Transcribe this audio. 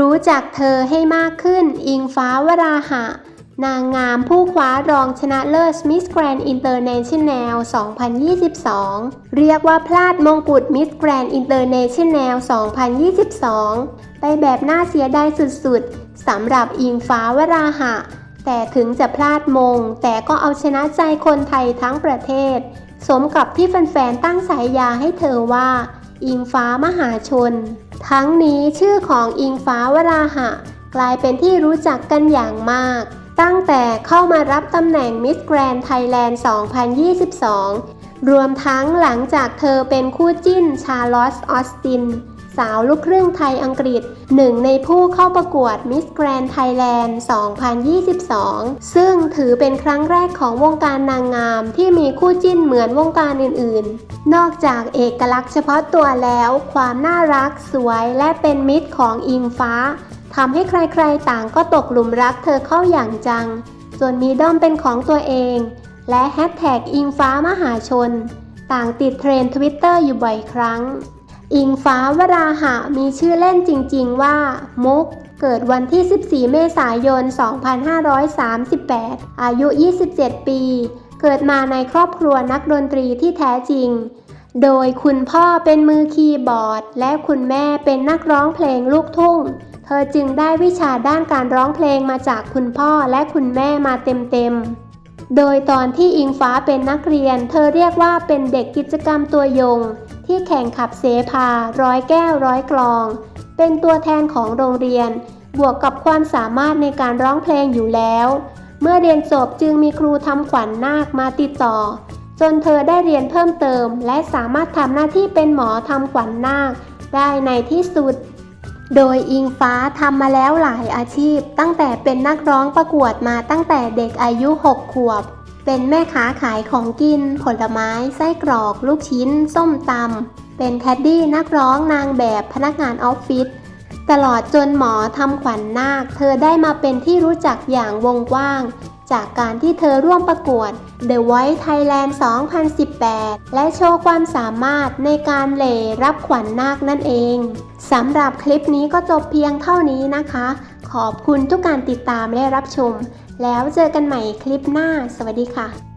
รู้จักเธอให้มากขึ้น อิงฟ้าวราหะ นางงามผู้คว้ารองชนะเลิศ Miss Grand International 2022 เรียกว่าพลาดมงกุฎ Miss Grand International 2022 ไปแบบน่าเสียดายสุดๆ สำหรับอิงฟ้าวราหะ แต่ถึงจะพลาดมง แต่ก็เอาชนะใจคนไทยทั้งประเทศ สมกับที่แฟนๆตั้งสายยาให้เธอว่า อิงฟ้ามหาชน ทั้งนี้ชื่อของอิงฟ้าวราหะ กลายเป็นที่รู้จักกันอย่างมาก ตั้งแต่เข้ามารับตำแหน่งมิสแกรนด์ไทยแลนด์ 2022 รวมทั้งหลังจากเธอเป็นคู่จิ้นชาร์ลอสออสติน สาวลูกครึ่งไทยอังกฤษหนึ่งในผู้เข้าประกวด Miss Grand Thailand 2022 ซึ่งถือเป็นครั้งแรกของวงการนางงามที่มีคู่จิ้นเหมือนวงการอื่นๆ นอกจากเอกลักษณ์เฉพาะตัวแล้ว ความน่ารักสวยและเป็นมิตรของอิงฟ้าทำให้ใครๆต่างก็ตกหลุมรักเธอเข้าอย่างจังจนมีด้อมเป็นของตัวเอง และแฮชแท็กอิงฟ้ามหาชน ต่างติดเทรนด์ทวิตเตอร์อยู่บ่อยครั้ง อิงฟ้าวราหะมีชื่อเล่นจริง ๆ ว่า มุก เกิดวันที่ 14 เมษายน 2538 อายุ 27 ปี เกิดมาในครอบครัวนักดนตรีที่แท้จริง โดยคุณพ่อเป็นมือคีย์บอร์ด และคุณแม่เป็นนักร้องเพลงลูกทุ่ง เธอจึงได้วิชาด้านการร้องเพลงมาจากคุณพ่อและคุณแม่มาเต็มๆโดยตอนที่อิงฟ้าเป็นนักเรียน เธอเรียกว่าเป็นเด็กกิจกรรมตัวยง ที่แข่งขับเสพาร้อยแก้วร้อยกลอง เป็นตัวแทนของโรงเรียน บวกกับความสามารถในการร้องเพลงอยู่แล้ว เมื่อเรียนจบจึงมีครูทำขวัญนาคมาติดต่อ จนเธอได้เรียนเพิ่มเติม และสามารถทำหน้าที่เป็นหมอทำขวัญนาคได้ในที่สุด โดยอิงฟ้าทำมาแล้วหลายอาชีพ ตั้งแต่เป็นนักร้องประกวดมาตั้งแต่เด็กอายุ 6 ขวบ เป็นแม่ค้าขายของกิน ผลไม้ ไส้กรอก ลูกชิ้น ส้มตำ เป็นแคดดี้นักร้องนางแบบพนักงานออฟฟิศ ตลอดจนหมอทำขวัญนาค เธอได้มาเป็นที่รู้จักอย่างวงกว้าง จากการที่เธอร่วมประกวด The Voice Thailand 2018 และโชว์ความสามารถในการเล่รับขวัญนาคนั่นเอง สำหรับคลิปนี้ก็จบเพียงเท่านี้นะคะ ขอบคุณทุกการติดตามและรับชม แล้วเจอกันใหม่คลิปหน้า สวัสดีค่ะ